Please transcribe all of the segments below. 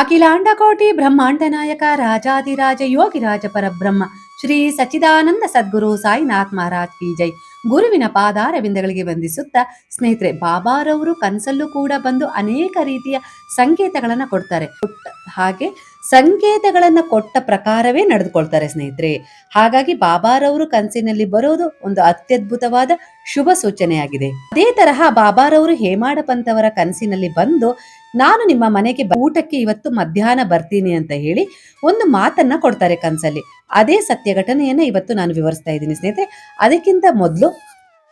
ಅಖಿಲಾಂಡಕೋಟಿ ಬ್ರಹ್ಮಾಂಡ ನಾಯಕ ರಾಜಾದಿರಾಜ ಯೋಗಿರಾಜ ಪರಬ್ರಹ್ಮ, ಶ್ರೀ ಸಚ್ಚಿದಾನಂದ ಸದ್ಗುರು ಸಾಯಿನಾಥ್ ಮಹಾರಾಜ್ ಕಿ ಜೈ. ಗುರುವಿನ ಪಾದಾರವಿಂದಗಳಿಗೆ ವಂದಿಸುತ್ತಾ ಸ್ನೇಹಿತರೆ, ಬಾಬಾರವರು ಕನಸಲ್ಲೂ ಕೂಡ ಬಂದು ಅನೇಕ ರೀತಿಯ ಸಂಕೇತಗಳನ್ನು ಕೊಡ್ತಾರೆ. ಹಾಗೆ ಸಂಕೇತಗಳನ್ನು ಕೊಟ್ಟ ಪ್ರಕಾರವೇ ನಡೆದುಕೊಳ್ತಾರೆ ಸ್ನೇಹಿತರೆ. ಹಾಗಾಗಿ ಬಾಬಾರವರು ಕನಸಿನಲ್ಲಿ ಬರೋದು ಒಂದು ಅತ್ಯದ್ಭುತವಾದ ಶುಭ ಸೂಚನೆಯಾಗಿದೆ. ಅದೇ ತರಹ ಬಾಬಾರವರು ಹೇಮಾಡ ಪಂತವರ ಕನಸಿನಲ್ಲಿ ಬಂದು ನಾನು ನಿಮ್ಮ ಮನೆಗೆ ಊಟಕ್ಕೆ ಇವತ್ತು ಮಧ್ಯಾಹ್ನ ಬರ್ತೀನಿ ಅಂತ ಹೇಳಿ ಒಂದು ಮಾತನ್ನ ಕೊಡ್ತಾರೆ ಕನ್ಸಲ್ಲಿ. ಅದೇ ಸತ್ಯ ಘಟನೆಯನ್ನ ಇವತ್ತು ನಾನು ವಿವರಿಸ್ತಾ ಇದ್ದೀನಿ ಸ್ನೇಹಿತರೆ. ಅದಕ್ಕಿಂತ ಮೊದಲು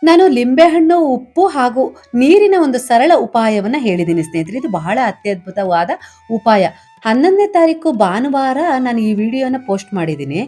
ನಾನು ಲಿಂಬೆಹಣ್ಣು, ಉಪ್ಪು ಹಾಗೂ ನೀರಿನ ಒಂದು ಸರಳ ಉಪಾಯವನ್ನ ಹೇಳಿದ್ದೀನಿ ಸ್ನೇಹಿತರೆ. ಇದು ಬಹಳ ಅತ್ಯದ್ಭುತವಾದ ಉಪಾಯ. ಹನ್ನೊಂದನೇ ತಾರೀಕು ಭಾನುವಾರ ನಾನು ಈ ವಿಡಿಯೋನ ಪೋಸ್ಟ್ ಮಾಡಿದ್ದೀನಿ.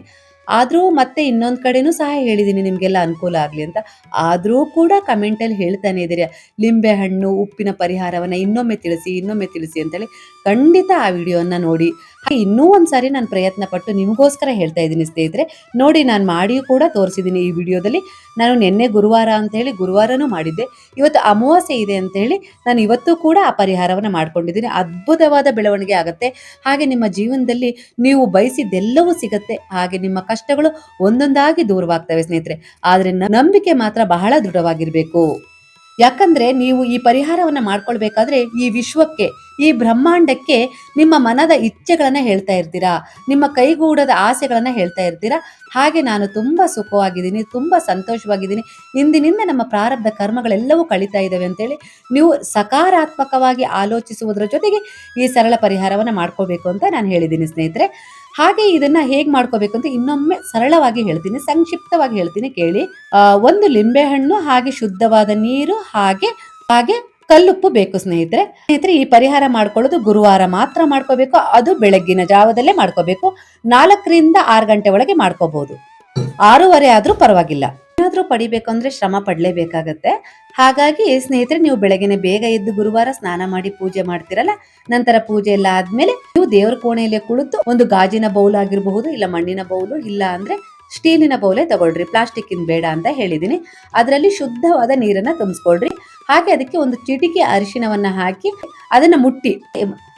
ಆದರೂ ಮತ್ತೆ ಇನ್ನೊಂದು ಕಡೆನೂ ಸಹ ಹೇಳಿದ್ದೀನಿ ನಿಮಗೆಲ್ಲ ಅನುಕೂಲ ಆಗಲಿ ಅಂತ. ಆದರೂ ಕೂಡ ಕಮೆಂಟಲ್ಲಿ ಹೇಳ್ತಾನೆ ಇದ್ದೀರಿ. ಲಿಂಬೆಹಣ್ಣು ಉಪ್ಪಿನ ಪರಿಹಾರವನ್ನು ಇನ್ನೊಮ್ಮೆ ತಿಳಿಸಿ ಇನ್ನೊಮ್ಮೆ ತಿಳಿಸಿ ಅಂತೇಳಿ ಖಂಡಿತ ಆ ವಿಡಿಯೋನ ನೋಡಿ. ಇನ್ನೂ ಒಂದು ಸಾರಿ ನಾನು ಪ್ರಯತ್ನ ಪಟ್ಟು ನಿಮಗೋಸ್ಕರ ಹೇಳ್ತಾ ಇದ್ದೀನಿ ಸ್ನೇಹಿತರೆ. ನೋಡಿ ನಾನು ಮಾಡಿಯೂ ಕೂಡ ತೋರಿಸಿದ್ದೀನಿ ಈ ವಿಡಿಯೋದಲ್ಲಿ. ನಾನು ನಿನ್ನೆ ಗುರುವಾರ ಅಂತ ಹೇಳಿ ಗುರುವಾರನೂ ಮಾಡಿದ್ದೆ. ಇವತ್ತು ಅಮಾವಾಸ್ಯೆ ಇದೆ ಅಂತ ಹೇಳಿ ನಾನು ಇವತ್ತು ಕೂಡ ಆ ಪರಿಹಾರವನ್ನು ಮಾಡ್ಕೊಂಡಿದ್ದೀನಿ. ಅದ್ಭುತವಾದ ಬೆಳವಣಿಗೆ ಆಗುತ್ತೆ. ಹಾಗೆ ನಿಮ್ಮ ಜೀವನದಲ್ಲಿ ನೀವು ಬಯಸಿದ್ದೆಲ್ಲವೂ ಸಿಗತ್ತೆ. ಹಾಗೆ ನಿಮ್ಮ ಕಷ್ಟಗಳು ಒಂದೊಂದಾಗಿ ದೂರವಾಗ್ತವೆ ಸ್ನೇಹಿತರೆ. ಆದರೆ ನಂಬಿಕೆ ಮಾತ್ರ ಬಹಳ ದೃಢವಾಗಿರಬೇಕು. ಯಾಕಂದ್ರೆ ನೀವು ಈ ಪರಿಹಾರವನ್ನ ಮಾಡ್ಕೊಳ್ಬೇಕಾದ್ರೆ ಈ ವಿಶ್ವಕ್ಕೆ, ಈ ಬ್ರಹ್ಮಾಂಡಕ್ಕೆ ನಿಮ್ಮ ಮನದ ಇಚ್ಛೆಗಳನ್ನ ಹೇಳ್ತಾ ಇರ್ತೀರಾ? ನಿಮ್ಮ ಕೈಗೂಡದ ಆಸೆಗಳನ್ನ ಹೇಳ್ತಾ ಇರ್ತೀರಾ? ಹಾಗೆ ನಾನು ತುಂಬಾ ಸುಖವಾಗಿದ್ದೀನಿ, ತುಂಬಾ ಸಂತೋಷವಾಗಿದ್ದೀನಿ. ಇಂದಿನಿಂದ ನಮ್ಮ ಪ್ರಾರಬ್ಧ ಕರ್ಮಗಳೆಲ್ಲವೂ ಕಳೀತಾ ಇದ್ದಾವೆ ಅಂತೇಳಿ ನೀವು ಸಕಾರಾತ್ಮಕವಾಗಿ ಆಲೋಚಿಸುವುದರ ಜೊತೆಗೆ ಈ ಸರಳ ಪರಿಹಾರವನ್ನ ಮಾಡ್ಕೋಬೇಕು ಅಂತ ನಾನು ಹೇಳಿದ್ದೀನಿ ಸ್ನೇಹಿತರೆ. ಹಾಗೆ ಇದನ್ನ ಹೇಗ್ ಮಾಡ್ಕೋಬೇಕು ಅಂತ ಇನ್ನೊಮ್ಮೆ ಸರಳವಾಗಿ ಹೇಳ್ತೀನಿ, ಸಂಕ್ಷಿಪ್ತವಾಗಿ ಹೇಳ್ತೀನಿ ಕೇಳಿ. ಒಂದು ಲಿಂಬೆಹಣ್ಣು ಹಾಗೆ ಶುದ್ಧವಾದ ನೀರು, ಹಾಗೆ ಹಾಗೆ ಕಲ್ಲುಪ್ಪು ಬೇಕು ಸ್ನೇಹಿತರೆ. ಸ್ನೇಹಿತರೆ, ಈ ಪರಿಹಾರ ಮಾಡ್ಕೊಳ್ಳೋದು ಗುರುವಾರ ಮಾತ್ರ ಮಾಡ್ಕೋಬೇಕು, ಅದು ಬೆಳಗ್ಗಿನ ಜಾವದಲ್ಲೇ ಮಾಡ್ಕೋಬೇಕು. ನಾಲ್ಕರಿಂದ ಆರು ಗಂಟೆ ಒಳಗೆ ಮಾಡ್ಕೋಬಹುದು ಆರೂವರೆ ಆದ್ರೂ ಪರವಾಗಿಲ್ಲ. ಏನಾದ್ರೂ ಪಡಿಬೇಕು ಅಂದ್ರೆ ಶ್ರಮ ಪಡಲೇಬೇಕಾಗತ್ತೆ. ಹಾಗಾಗಿ ಸ್ನೇಹಿತರೆ, ನೀವು ಬೆಳಗ್ಗೆನೆ ಬೇಗ ಎದ್ದು ಗುರುವಾರ ಸ್ನಾನ ಮಾಡಿ ಪೂಜೆ ಮಾಡ್ತಿರಲ್ಲ, ನಂತರ ಪೂಜೆ ಎಲ್ಲ ಆದ್ಮೇಲೆ ನೀವು ದೇವರ ಕೋಣೆಯಲ್ಲಿ ಕುಳಿತು ಒಂದು ಗಾಜಿನ ಬೌಲ್ ಆಗಿರಬಹುದು, ಇಲ್ಲ ಮಣ್ಣಿನ ಬೌಲು, ಇಲ್ಲ ಅಂದ್ರೆ ಸ್ಟೀಲಿನ ಬೌಲೆ ತಗೊಳ್ರಿ ಪ್ಲಾಸ್ಟಿಕ್ ಇನ್ ಬೇಡ ಅಂತ ಹೇಳಿದೀನಿ. ಅದರಲ್ಲಿ ಶುದ್ಧವಾದ ನೀರನ್ನ ತುಂಬಿಸ್ಕೊಳ್ರಿ. ಹಾಗೆ ಅದಕ್ಕೆ ಒಂದು ಚಿಟಿಕೆ ಅರಿಶಿನವನ್ನ ಹಾಕಿ ಅದನ್ನ ಮುಟ್ಟಿ